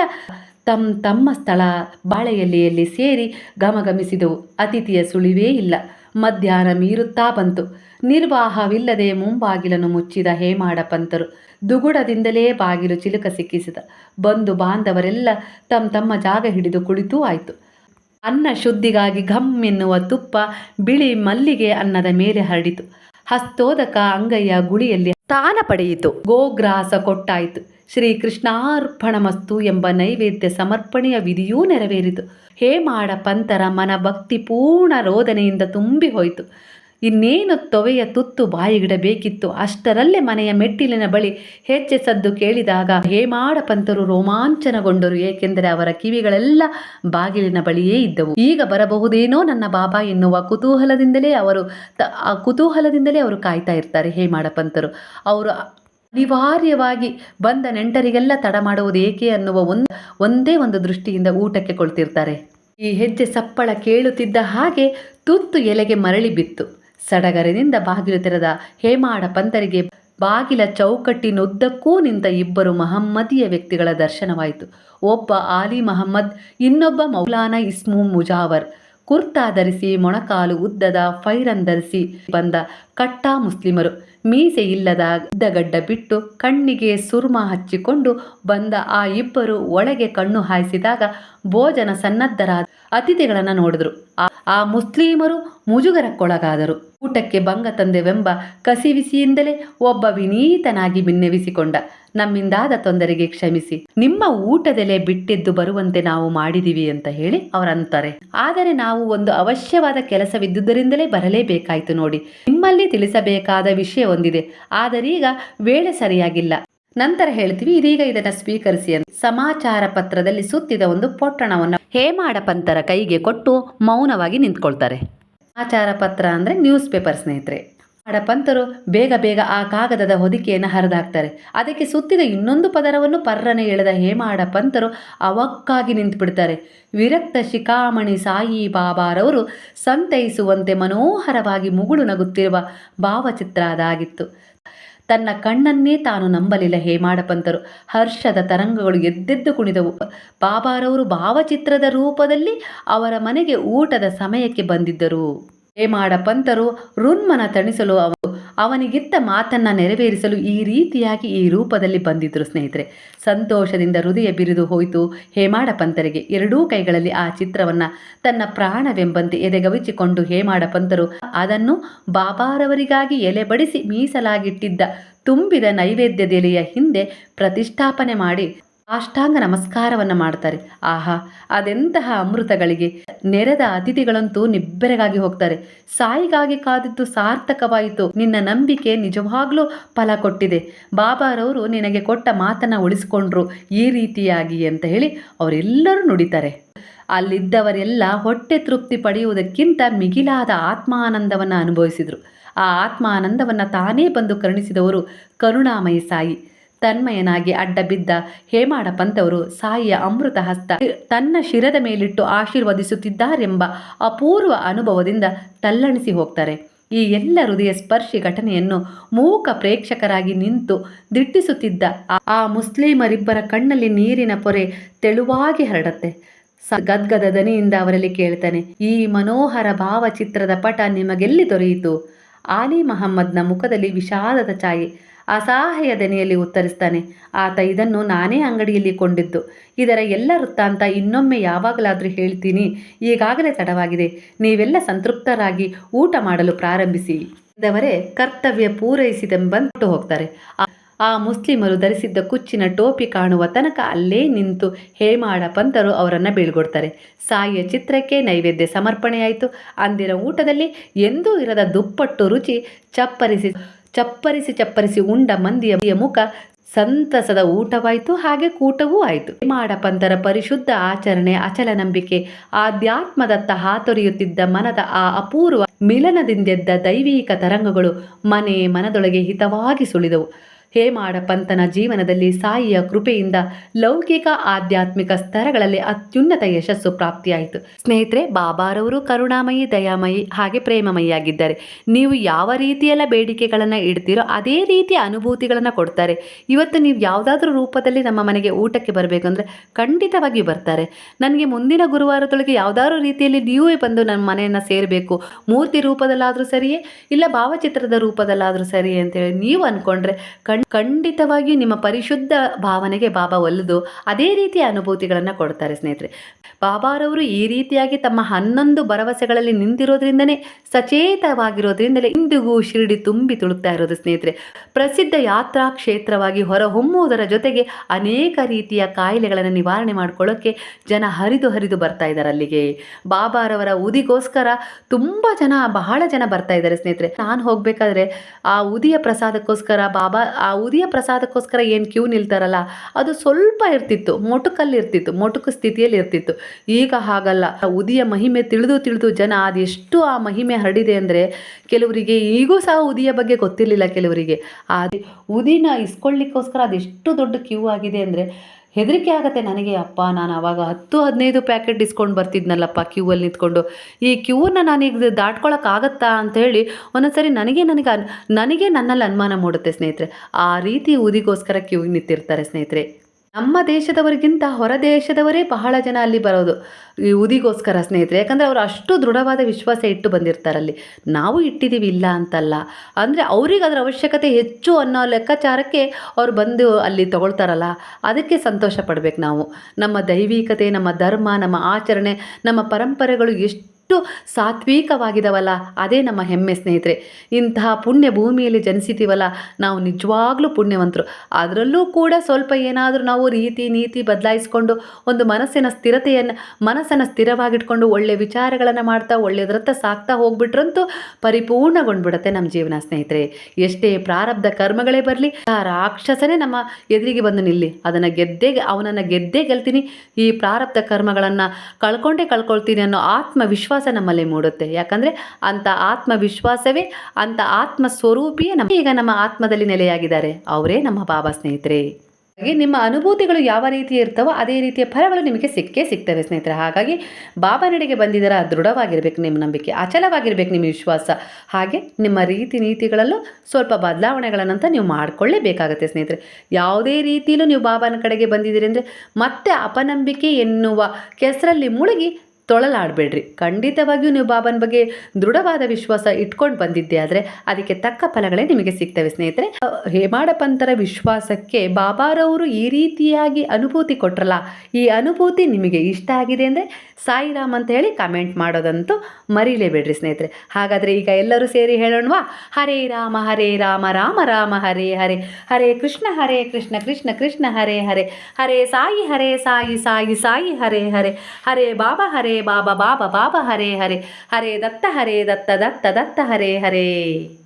ತಮ್ಮ ತಮ್ಮ ಸ್ಥಳ ಬಾಳೆಯಲ್ಲಿಯಲ್ಲಿ ಸೇರಿ ಗಮಗಮಿಸಿದವು ಅತಿಥಿಯ ಸುಳಿವೇ ಇಲ್ಲ. ಮಧ್ಯಾಹ್ನ ಮೀರುತ್ತಾ ಬಂತು. ನಿರ್ವಾಹವಿಲ್ಲದೆ ಮುಂಬಾಗಿಲನ್ನು ಮುಚ್ಚಿದ ಹೇಮಾಡ ಪಂತರು ದುಗುಡದಿಂದಲೇ ಬಾಗಿಲು ಚಿಲುಕ ಸಿಕ್ಕಿಸಿದ. ಬಂಧು ಬಾಂಧವರೆಲ್ಲ ತಮ್ಮ ತಮ್ಮ ಜಾಗ ಹಿಡಿದು ಕುಳಿತೂ ಆಯಿತು. ಅನ್ನ ಶುದ್ಧಿಗಾಗಿ ಘಮ್ ಎನ್ನುವ ತುಪ್ಪ ಬಿಳಿ ಮಲ್ಲಿಗೆ ಅನ್ನದ ಮೇಲೆ ಹರಡಿತು. ಹಸ್ತೋದಕ ಅಂಗಯ್ಯ ಗುಳಿಯಲ್ಲಿ ಸ್ಥಾನ ಪಡೆಯಿತು. ಗೋಗ್ರಾಸ ಕೊಟ್ಟಾಯಿತು. ಶ್ರೀ ಕೃಷ್ಣಾರ್ಪಣಮಸ್ತು ಎಂಬ ನೈವೇದ್ಯ ಸಮರ್ಪಣೆಯ ವಿಧಿಯೂ ನೆರವೇರಿತು. ಹೇಮಾಡ ಪಂತರ ಮನ ಭಕ್ತಿ ಪೂರ್ಣ ರೋದನೆಯಿಂದ ತುಂಬಿ ಹೋಯಿತು. ಇನ್ನೇನು ತೊವೆಯ ತುತ್ತು ಬಾಯಿಗಿಡಬೇಕಿತ್ತು. ಅಷ್ಟರಲ್ಲೇ ಮನೆಯ ಮೆಟ್ಟಿಲಿನ ಬಳಿ ಹೆಚ್ಚೆ ಸದ್ದು ಕೇಳಿದಾಗ ಹೇಮಾಡ ಪಂತರು ರೋಮಾಂಚನಗೊಂಡರು, ಏಕೆಂದರೆ ಅವರ ಕಿವಿಗಳೆಲ್ಲ ಬಾಗಿಲಿನ ಬಳಿಯೇ ಇದ್ದವು. ಈಗ ಬರಬಹುದೇನೋ ನನ್ನ ಬಾಬಾ ಎನ್ನುವ ಕುತೂಹಲದಿಂದಲೇ ಅವರು ತ ಕುತೂಹಲದಿಂದಲೇ ಅವರು ಕಾಯ್ತಾ ಇರ್ತಾರೆ ಹೇಮಾಡ ಪಂತರು ಅವರು ಅನಿವಾರ್ಯವಾಗಿ ಬಂದ ನೆಂಟರಿಗೆಲ್ಲ ತಡ ಮಾಡುವುದು ಏಕೆ ಅನ್ನುವ ಒಂದು, ಒಂದೇ ಒಂದು ದೃಷ್ಟಿಯಿಂದ ಊಟಕ್ಕೆ ಕೊಳ್ತಿರ್ತಾರೆ. ಈ ಹೆಜ್ಜೆ ಸಪ್ಪಳ ಕೇಳುತ್ತಿದ್ದ ಹಾಗೆ ತುತ್ತು ಎಲೆಗೆ ಮರಳಿ ಬಿತ್ತು. ಸಡಗರಿನಿಂದ ಬಾಗಿಲು ತೆರೆದ ಹೇಮಾಡ ಪಂತರಿಗೆ ಬಾಗಿಲ ಚೌಕಟ್ಟಿನುದ್ದಕ್ಕೂ ನಿಂತ ಇಬ್ಬರು ಮಹಮ್ಮದಿಯ ವ್ಯಕ್ತಿಗಳ ದರ್ಶನವಾಯಿತು. ಒಬ್ಬ ಆಲಿ ಮಹಮ್ಮದ್, ಇನ್ನೊಬ್ಬ ಮೌಲಾನಾ ಇಸ್ಮು ಮುಜಾವರ್. ಕುರ್ತಾ ಧರಿಸಿ ಮೊಣಕಾಲು ಉದ್ದದ ಫೈರನ್ ಧರಿಸಿ ಬಂದ ಕಟ್ಟಾ ಮುಸ್ಲಿಮರು. ಮೀಸೆ ಇಲ್ಲದ ಗಡ್ಡ ಬಿಟ್ಟು ಕಣ್ಣಿಗೆ ಸುರ್ಮ ಹಚ್ಚಿಕೊಂಡು ಬಂದ ಆ ಇಬ್ಬರು ಒಳಗೆ ಕಣ್ಣು ಹಾಯಿಸಿದಾಗ ಭೋಜನ ಸನ್ನದ್ಧರಾದ ಅತಿಥಿಗಳನ್ನು ನೋಡಿದ್ರು. ಆ- ಮುಸ್ಲಿಮರು ಮುಜುಗರಕ್ಕೊಳಗಾದರು. ಊಟಕ್ಕೆ ಭಂಗ ತಂದೆವೆಂಬ ಕಸಿವಿಸಿಯಿಂದಲೇ ಒಬ್ಬ ವಿನೀತನಾಗಿ ಬಿನ್ನೆವಿಸಿಕೊಂಡ ನಮ್ಮಿಂದಾದ ತೊಂದರೆಗೆ ಕ್ಷಮಿಸಿ. ನಿಮ್ಮ ಊಟದೆಲೆ ಬಿಟ್ಟಿದ್ದು ಬರುವಂತೆ ನಾವು ಮಾಡಿದೀವಿ ಅಂತ ಹೇಳಿ ಅವರಂತಾರೆ ಆದರೆ ನಾವು ಒಂದು ಅವಶ್ಯವಾದ ಕೆಲಸವಿದ್ದುದರಿಂದಲೇ ಬರಲೇಬೇಕಾಯಿತು ನೋಡಿ. ನಿಮ್ಮಲ್ಲಿ ತಿಳಿಸಬೇಕಾದ ವಿಷಯ ಒಂದಿದೆ. ಆದರೀಗ ವೇಳೆ ಸರಿಯಾಗಿಲ್ಲ. ನಂತರ ಹೇಳ್ತೀವಿ, ಇದೀಗ ಇದನ್ನ ಸ್ವೀಕರಿಸಿ ಅಂತ. ಸಮಾಚಾರ ಪತ್ರದಲ್ಲಿ ಸುತ್ತಿದ ಒಂದು ಪೊಟ್ಟಣವನ್ನು ಹೇಮಾಡ ಪಂತರ ಕೈಗೆ ಕೊಟ್ಟು ಮೌನವಾಗಿ ನಿಂತ್ಕೊಳ್ತಾರೆ. ಸಮಾಚಾರ ಪತ್ರ ಅಂದ್ರೆ ನ್ಯೂಸ್ ಪೇಪರ್ ಸ್ನೇಹಿತರೆ. ಪಂತರು ಬೇಗ ಬೇಗ ಆ ಕಾಗದದ ಹೊದಿಕೆಯನ್ನು ಹರಿದಾಕ್ತಾರೆ. ಅದಕ್ಕೆ ಸುತ್ತಿದ ಇನ್ನೊಂದು ಪದರವನ್ನು ಪರ್ರನೆ ಎಳೆದ ಹೇಮಾಡ ಪಂತರು ಅವಕ್ಕಾಗಿ ನಿಂತು ಬಿಡ್ತಾರೆ ವಿರಕ್ತ ಶಿಖಾಮಣಿ ಸಾಯಿ ಬಾಬಾರವರು ಸಂತೈಸುವಂತೆ ಮನೋಹರವಾಗಿ ಮುಗುಳು ನಗುತ್ತಿರುವ ಭಾವಚಿತ್ರ ಅದಾಗಿತ್ತು. ತನ್ನ ಕಣ್ಣನ್ನೇ ತಾನು ನಂಬಲಿಲ್ಲ. ಹೇಮಾಡಪಂತರು ಹರ್ಷದ ತರಂಗಗಳು ಎದ್ದೆದ್ದು ಕುಣಿದವು. ಬಾಬಾರವರು ಭಾವಚಿತ್ರದ ರೂಪದಲ್ಲಿ ಅವರ ಮನೆಗೆ ಊಟದ ಸಮಯಕ್ಕೆ ಬಂದಿದ್ದರು. ಹೇಮಾಡ ಪಂತರು ರುನ್ಮನ ತಣಿಸಲು ಅವರು ಅವನಿಗಿತ್ತ ಮಾತನ್ನ ನೆರವೇರಿಸಲು ಈ ರೀತಿಯಾಗಿ ಈ ರೂಪದಲ್ಲಿ ಬಂದಿದ್ದರು ಸ್ನೇಹಿತರೆ. ಸಂತೋಷದಿಂದ ಹೃದಯ ಬಿರಿದು ಹೋಯಿತು. ಹೇಮಾಡ ಪಂತರಿಗೆ, ಎರಡೂ ಕೈಗಳಲ್ಲಿ ಆ ಚಿತ್ರವನ್ನ ತನ್ನ ಪ್ರಾಣವೆಂಬಂತೆ ಎದೆಗವಿಚಿಕೊಂಡು ಹೇಮಾಡ ಪಂತರು, ಅದನ್ನು ಬಾಬಾರವರಿಗಾಗಿ ಎಲೆ ಬಡಿಸಿ ಮೀಸಲಾಗಿಟ್ಟಿದ್ದ ತುಂಬಿದ ನೈವೇದ್ಯದೆಲೆಯ ಹಿಂದೆ ಪ್ರತಿಷ್ಠಾಪನೆ ಮಾಡಿ ಅಷ್ಟಾಂಗ ನಮಸ್ಕಾರವನ್ನು ಮಾಡ್ತಾರೆ. ಆಹಾ, ಅದೆಂತಹ ಅಮೃತಗಳಿಗೆ. ನೆರೆದ ಅತಿಥಿಗಳಂತೂ ನಿಬ್ಬೆರಗಾಗಿ ಹೋಗ್ತಾರೆ. ಸಾಯಿಗಾಗಿ ಕಾದಿದ್ದು ಸಾರ್ಥಕವಾಯಿತು. ನಿನ್ನ ನಂಬಿಕೆ ನಿಜವಾಗ್ಲೂ ಫಲ ಕೊಟ್ಟಿದೆ. ಬಾಬಾರವರು ನಿನಗೆ ಕೊಟ್ಟ ಮಾತನ್ನ ಉಳಿಸಿಕೊಂಡ್ರು. ಈ ರೀತಿಯಾಗಿ ಅಂತ ಹೇಳಿ ಅವರೆಲ್ಲರೂ ನುಡಿತಾರೆ. ಅಲ್ಲಿದ್ದವರೆಲ್ಲ ಹೊಟ್ಟೆ ತೃಪ್ತಿ ಪಡೆಯುವುದಕ್ಕಿಂತ ಮಿಗಿಲಾದ ಆತ್ಮಾನಂದವನ್ನು ಅನುಭವಿಸಿದರು. ಆ ಆತ್ಮಾನಂದವನ್ನು ತಾನೇ ಬಂದು ಕರುಣಿಸಿದವರು ಕರುಣಾಮಯಿ ಸಾಯಿ. ತನ್ಮಯನಾಗಿ ಅಡ್ಡ ಬಿದ್ದ ಹೇಮಾಡ ಪಂತವರು ಸಾಯಿಯ ಅಮೃತ ಹಸ್ತ ತನ್ನ ಶಿರದ ಮೇಲಿಟ್ಟು ಆಶೀರ್ವದಿಸುತ್ತಿದ್ದಾರೆಂಬ ಅಪೂರ್ವ ಅನುಭವದಿಂದ ತಲ್ಲಣಿಸಿ ಹೋಗ್ತಾರೆ. ಈ ಎಲ್ಲ ಹೃದಯ ಸ್ಪರ್ಶಿ ಘಟನೆಯನ್ನು ಮೂಕ ಪ್ರೇಕ್ಷಕರಾಗಿ ನಿಂತು ದಿಟ್ಟಿಸುತ್ತಿದ್ದ ಆ- ಮುಸ್ಲಿಮರಿಬ್ಬರ ಕಣ್ಣಲ್ಲಿ ನೀರಿನ ಪೊರೆ ತೆಳುವಾಗಿ ಹರಡತ್ತೆ. ಗದ್ಗದ ದನಿಯಿಂದ ಅವರಲ್ಲಿ ಕೇಳ್ತಾನೆ, ಈ ಮನೋಹರ ಭಾವಚಿತ್ರದ ಪಟ ನಿಮಗೆಲ್ಲಿ ದೊರೆಯಿತು? ಆಲಿ ಮಹಮ್ಮದ್ನ ಮುಖದಲ್ಲಿ ವಿಷಾದದ ಛಾಯೆ. ಅಸಹಾಯ ದನಿಯಲ್ಲಿ ಉತ್ತರಿಸ್ತಾನೆ, ಆತ ಇದನ್ನು ನಾನೇ ಅಂಗಡಿಯಲ್ಲಿ ಕೊಂಡಿದ್ದು. ಇದರ ಎಲ್ಲ ವೃತ್ತಾಂತ ಇನ್ನೊಮ್ಮೆ ಯಾವಾಗಲಾದರೂ ಹೇಳ್ತೀನಿ. ಈಗಾಗಲೇ ತಡವಾಗಿದೆ. ನೀವೆಲ್ಲ ಸಂತೃಪ್ತರಾಗಿ ಊಟ ಮಾಡಲು ಪ್ರಾರಂಭಿಸಿ. ಇದವರೇ ಕರ್ತವ್ಯ ಪೂರೈಸಿದೆಂಬಂತು ಹೋಗ್ತಾರೆ. ಆ- ಮುಸ್ಲಿಮರು ಧರಿಸಿದ್ದ ಕುಚ್ಚಿನ ಟೋಪಿ ಕಾಣುವ ತನಕ ಅಲ್ಲೇ ನಿಂತು ಹೇಮಾಡ ಪಂತರು ಅವರನ್ನು ಬೀಳ್ಕೊಡ್ತಾರೆ ಸಾಯಿಯ ಚಿತ್ರಕ್ಕೆ ನೈವೇದ್ಯ ಸಮರ್ಪಣೆಯಾಯಿತು. ಅಂದಿನ ಊಟದಲ್ಲಿ ಎಂದೂ ಇರದ ದುಪ್ಪಟ್ಟು ರುಚಿ ಚಪ್ಪರಿಸಿ ಚಪ್ಪರಿಸಿ ಚಪ್ಪರಿಸಿ ಉಂಡ ಮಂದಿಯ ಮುಖ ಸಂತಸದ ಊಟವಾಯಿತು, ಹಾಗೆ ಕೂಟವೂ ಆಯಿತು. ಮಾಡಪಂಥರ ಪರಿಶುದ್ಧ ಆಚರಣೆ, ಅಚಲ ನಂಬಿಕೆ, ಆಧ್ಯಾತ್ಮದತ್ತ ಹಾತೊರೆಯುತ್ತಿದ್ದ ಮನದ ಆ ಅಪೂರ್ವ ಮಿಲನದಿಂದೆದ್ದ ದೈವಿಕ ತರಂಗಗಳು ಮನೆ ಮನದೊಳಗೆ ಹಿತವಾಗಿ ಸುಳಿದವು. ಹೇಮಾಡ ಪಂತನ ಜೀವನದಲ್ಲಿ ಸಾಯಿಯ ಕೃಪೆಯಿಂದ ಲೌಕಿಕ ಆಧ್ಯಾತ್ಮಿಕ ಸ್ತರಗಳಲ್ಲಿ ಅತ್ಯುನ್ನತ ಯಶಸ್ಸು ಪ್ರಾಪ್ತಿಯಾಯಿತು. ಸ್ನೇಹಿತರೆ, ಬಾಬಾರವರು ಕರುಣಾಮಯಿ, ದಯಾಮಯಿ, ಹಾಗೆ ಪ್ರೇಮಮಯಿಯಾಗಿದ್ದಾರೆ. ನೀವು ಯಾವ ರೀತಿಯೆಲ್ಲ ಬೇಡಿಕೆಗಳನ್ನು ಇಡ್ತೀರೋ ಅದೇ ರೀತಿಯ ಅನುಭೂತಿಗಳನ್ನು ಕೊಡ್ತಾರೆ. ಇವತ್ತು ನೀವು ಯಾವುದಾದ್ರೂ ರೂಪದಲ್ಲಿ ನಮ್ಮ ಮನೆಗೆ ಊಟಕ್ಕೆ ಬರಬೇಕು ಅಂದರೆ ಖಂಡಿತವಾಗಿಯೂ ಬರ್ತಾರೆ. ನನಗೆ ಮುಂದಿನ ಗುರುವಾರದೊಳಗೆ ಯಾವುದಾದ್ರೂ ರೀತಿಯಲ್ಲಿ ನೀವೇ ಬಂದು ನಮ್ಮ ಮನೆಯನ್ನು ಸೇರಬೇಕು. ಮೂರ್ತಿ ರೂಪದಲ್ಲಾದರೂ ಸರಿಯೇ, ಇಲ್ಲ ಭಾವಚಿತ್ರದ ರೂಪದಲ್ಲಾದರೂ ಸರಿಯೇ ಅಂತೇಳಿ ನೀವು ಅಂದ್ಕೊಂಡ್ರೆ ಖಂಡ್ ಖಂಡಿತವಾಗಿಯೂ ನಿಮ್ಮ ಪರಿಶುದ್ಧ ಭಾವನೆಗೆ ಬಾಬಾ ಒಲಿದು ಅದೇ ರೀತಿಯ ಅನುಭೂತಿಗಳನ್ನು ಕೊಡ್ತಾರೆ ಸ್ನೇಹಿತರೆ. ಬಾಬಾರವರು ಈ ರೀತಿಯಾಗಿ ತಮ್ಮ ಹನ್ನೊಂದು ಭರವಸೆಗಳಲ್ಲಿ ನಿಂತಿರೋದ್ರಿಂದನೇ, ಸಚೇತವಾಗಿರೋದ್ರಿಂದಲೇ ಇಂದಿಗೂ ಶಿರಡಿ ತುಂಬಿ ತುಳುಕ್ತಾ ಇರೋದು ಸ್ನೇಹಿತರೆ. ಪ್ರಸಿದ್ಧ ಯಾತ್ರಾ ಕ್ಷೇತ್ರವಾಗಿ ಹೊರಹೊಮ್ಮುವುದರ ಜೊತೆಗೆ ಅನೇಕ ರೀತಿಯ ಕಾಯಿಲೆಗಳನ್ನು ನಿವಾರಣೆ ಮಾಡ್ಕೊಳ್ಳೋಕ್ಕೆ ಜನ ಹರಿದು ಹರಿದು ಬರ್ತಾ ಇದ್ದಾರೆ ಅಲ್ಲಿಗೆ. ಬಾಬಾರವರ ಉದಿಗೋಸ್ಕರ ತುಂಬ ಜನ, ಬಹಳ ಜನ ಬರ್ತಾ ಇದ್ದಾರೆ ಸ್ನೇಹಿತರೆ. ನಾನು ಹೋಗಬೇಕಾದ್ರೆ ಆ ಉದಿಯ ಪ್ರಸಾದಕ್ಕೋಸ್ಕರ ಬಾಬಾ, ಆ ಉದಿಯ ಪ್ರಸಾದಕ್ಕೋಸ್ಕರ ಏನು ಕ್ಯೂ ನಿಲ್ತಾರಲ್ಲ, ಅದು ಸ್ವಲ್ಪ ಇರ್ತಿತ್ತು ಮೊಟುಕಲ್ಲಿ ಇರ್ತಿತ್ತು ಮೊಟುಕು ಸ್ಥಿತಿಯಲ್ಲಿ ಇರ್ತಿತ್ತು ಈಗ ಹಾಗಲ್ಲ. ಉದಿಯ ಮಹಿಮೆ ತಿಳಿದು ತಿಳಿದು ಜನ ಅದೆಷ್ಟು ಆ ಮಹಿಮೆ ಹರಡಿದೆ ಅಂದರೆ ಕೆಲವರಿಗೆ ಈಗೂ ಸಹ ಉದಿಯ ಬಗ್ಗೆ ಗೊತ್ತಿರಲಿಲ್ಲ ಕೆಲವರಿಗೆ. ಆದರೆ ಉದಿನ ಇಸ್ಕೊಳ್ಳಿಕ್ಕೋಸ್ಕರ ಅದೆಷ್ಟು ದೊಡ್ಡ ಕ್ಯೂ ಆಗಿದೆ ಅಂದರೆ ಹೆದರಿಕೆ ಆಗುತ್ತೆ ನನಗೆ, ಅಪ್ಪ. ನಾನು ಆವಾಗ ಹತ್ತು, ಹದಿನೈದು ಪ್ಯಾಕೆಟ್ ಇಸ್ಕೊಂಡು ಬರ್ತಿದ್ನಲ್ಲಪ್ಪ ಕ್ಯೂ ಅಲ್ಲಿ ನಿಂತ್ಕೊಂಡು. ಈ ಕ್ಯೂನ ನಾನೀಗ ದಾಟ್ಕೊಳಕ್ಕಾಗತ್ತಾ ಅಂತ ಹೇಳಿ ಒಂದೊಂದ್ಸರಿ ನನಗೆ ನನಗೆ ನನಗೆ ನನ್ನಲ್ಲಿ ಅನುಮಾನ ಮೂಡುತ್ತೆ ಸ್ನೇಹಿತರೆ. ಆ ರೀತಿ ಊದಿಗೋಸ್ಕರ ಕ್ಯೂ ನಿಂತಿರ್ತಾರೆ ಸ್ನೇಹಿತರೆ. ನಮ್ಮ ದೇಶದವರಿಗಿಂತ ಹೊರ ದೇಶದವರೇ ಬಹಳ ಜನ ಅಲ್ಲಿ ಬರೋದು, ಈ ಉದಿಗೋಸ್ಕರ ಸ್ನೇಹಿತರೆ. ಯಾಕಂದರೆ ಅವರು ಅಷ್ಟು ದೃಢವಾದ ವಿಶ್ವಾಸ ಇಟ್ಟು ಬಂದಿರ್ತಾರಲ್ಲಿ ನಾವು ಇಟ್ಟಿದ್ದೀವಿ ಇಲ್ಲ ಅಂತಲ್ಲ. ಅಂದರೆ ಅವ್ರಿಗೆ ಅದರ ಅವಶ್ಯಕತೆ ಹೆಚ್ಚು ಅನ್ನೋ ಲೆಕ್ಕಾಚಾರಕ್ಕೆ ಅವ್ರು ಬಂದು ಅಲ್ಲಿ ತಗೊಳ್ತಾರಲ್ಲ, ಅದಕ್ಕೆ ಸಂತೋಷ ಪಡ್ಬೇಕು ನಾವು. ನಮ್ಮ ದೈವಿಕತೆ, ನಮ್ಮ ಧರ್ಮ, ನಮ್ಮ ಆಚರಣೆ, ನಮ್ಮ ಪರಂಪರೆಗಳು ಎಷ್ಟು ಸಾತ್ವಿಕವಾಗಿದಾವಲ್ಲ, ಅದೇ ನಮ್ಮ ಹೆಮ್ಮೆ ಸ್ನೇಹಿತರೆ. ಇಂತಹ ಪುಣ್ಯ ಭೂಮಿಯಲ್ಲಿ ಜನಿಸಿದ್ದೀವಲ್ಲ ನಾವು ನಿಜವಾಗ್ಲೂ ಪುಣ್ಯವಂತರು. ಅದರಲ್ಲೂ ಕೂಡ ಸ್ವಲ್ಪ ಏನಾದರೂ ನಾವು ರೀತಿ ನೀತಿ ಬದಲಾಯಿಸ್ಕೊಂಡು ಒಂದು ಮನಸ್ಸಿನ ಸ್ಥಿರತೆಯನ್ನು, ಮನಸ್ಸನ್ನು ಸ್ಥಿರವಾಗಿಟ್ಕೊಂಡು ಒಳ್ಳೆ ವಿಚಾರಗಳನ್ನು ಮಾಡ್ತಾ ಒಳ್ಳೆಯದ್ರತ್ತ ಸಾಕ್ತಾ ಹೋಗ್ಬಿಟ್ರಂತೂ ಪರಿಪೂರ್ಣಗೊಂಡ್ಬಿಡುತ್ತೆ ನಮ್ಮ ಜೀವನ ಸ್ನೇಹಿತರೆ. ಎಷ್ಟೇ ಪ್ರಾರಬ್ಧ ಕರ್ಮಗಳೇ ಬರಲಿ, ಆ ರಾಕ್ಷಸನೇ ನಮ್ಮ ಎದುರಿಗೆ ಬಂದು ನಿಲ್ಲಿ. ಅದನ್ನು ಗೆದ್ದೇ, ಅವನನ್ನು ಗೆದ್ದೇ ಗೆಲ್ತೀನಿ. ಈ ಪ್ರಾರಬ್ಧ ಕರ್ಮಗಳನ್ನು ಕಳ್ಕೊಂಡೇ ಕಳ್ಕೊಳ್ತೀನಿ ಅನ್ನೋ ಆತ್ಮವಿಶ್ವಾಸ ನಮ್ಮಲ್ಲಿ ಮೂಡುತ್ತೆ. ಯಾಕಂದರೆ ಅಂಥ ಆತ್ಮವಿಶ್ವಾಸವೇ, ಅಂಥ ಆತ್ಮ ಸ್ವರೂಪಿಯೇ ನಮ್ಮ ಈಗ ನಮ್ಮ ಆತ್ಮದಲ್ಲಿ ನೆಲೆಯಾಗಿದ್ದಾರೆ. ಅವರೇ ನಮ್ಮ ಬಾಬಾ ಸ್ನೇಹಿತರೆ. ಹಾಗೆ ನಿಮ್ಮ ಅನುಭೂತಿಗಳು ಯಾವ ರೀತಿ ಇರ್ತವೋ ಅದೇ ರೀತಿಯ ಫಲಗಳು ನಿಮಗೆ ಸಿಕ್ಕೇ ಸಿಗ್ತವೆ ಸ್ನೇಹಿತರೆ. ಹಾಗಾಗಿ ಬಾಬಾ ನಡೆಗೆ ಬಂದಿದ್ದರ ದೃಢವಾಗಿರ್ಬೇಕು ನಿಮ್ಮ ನಂಬಿಕೆ, ಅಚಲವಾಗಿರ್ಬೇಕು ನಿಮ್ಮ ವಿಶ್ವಾಸ. ಹಾಗೆ ನಿಮ್ಮ ರೀತಿ ನೀತಿಗಳಲ್ಲೂ ಸ್ವಲ್ಪ ಬದಲಾವಣೆಗಳನ್ನಂತ ನೀವು ಮಾಡಿಕೊಳ್ಳೇಬೇಕಾಗತ್ತೆ ಸ್ನೇಹಿತರೆ. ಯಾವುದೇ ರೀತಿಯಲ್ಲೂ ನೀವು ಬಾಬಾನ ಕಡೆಗೆ ಬಂದಿದ್ದೀರಿ ಅಂದರೆ ಮತ್ತೆ ಅಪನಂಬಿಕೆ ಎನ್ನುವ ಕೆಸರಲ್ಲಿ ಮುಳುಗಿ ತೊಳಲಾಡಬೇಡ್ರಿ. ಖಂಡಿತವಾಗಿಯೂ ನೀವು ಬಾಬನ ಬಗ್ಗೆ ದೃಢವಾದ ವಿಶ್ವಾಸ ಇಟ್ಕೊಂಡು ಬಂದಿದ್ದೆ ಆದರೆ ಅದಕ್ಕೆ ತಕ್ಕ ಫಲಗಳೇ ನಿಮಗೆ ಸಿಗ್ತವೆ ಸ್ನೇಹಿತರೆ. ಹೇಮಾಡಪಂತರ ವಿಶ್ವಾಸಕ್ಕೆ ಬಾಬಾರವರು ಈ ರೀತಿಯಾಗಿ ಅನುಭೂತಿ ಕೊಟ್ರಲ್ಲ, ಈ ಅನುಭೂತಿ ನಿಮಗೆ ಇಷ್ಟ ಆಗಿದೆ ಅಂದರೆ ಸಾಯಿರಾಮ್ ಅಂತ ಹೇಳಿ ಕಮೆಂಟ್ ಮಾಡೋದಂತೂ ಮರೀಲೇಬೇಡ್ರಿ ಸ್ನೇಹಿತರೆ. ಹಾಗಾದರೆ ಈಗ ಎಲ್ಲರೂ ಸೇರಿ ಹೇಳೋಣವಾ? ಹರೇ ರಾಮ ಹರೇ ರಾಮ ರಾಮ ರಾಮ, ಹರೇ ಹರೇ. ಹರೇ ಕೃಷ್ಣ ಹರೇ ಕೃಷ್ಣ ಕೃಷ್ಣ ಕೃಷ್ಣ, ಹರೇ ಹರೇ. ಹರೇ ಸಾಯಿ ಹರೇ ಸಾಯಿ ಸಾಯಿ ಸಾಯಿ, ಹರೇ ಹರೇ. ಹರೇ ಬಾಬಾ ಹರೇ ಬಾಬಾ ಬಾಬಾ ಬಾಬಾ, ಹರೇ ಹರೇ. ಹರೇ ದತ್ತ ಹರೇ ದತ್ತ ದತ್ತ ದತ್ತ, ಹರೇ ಹರೇ.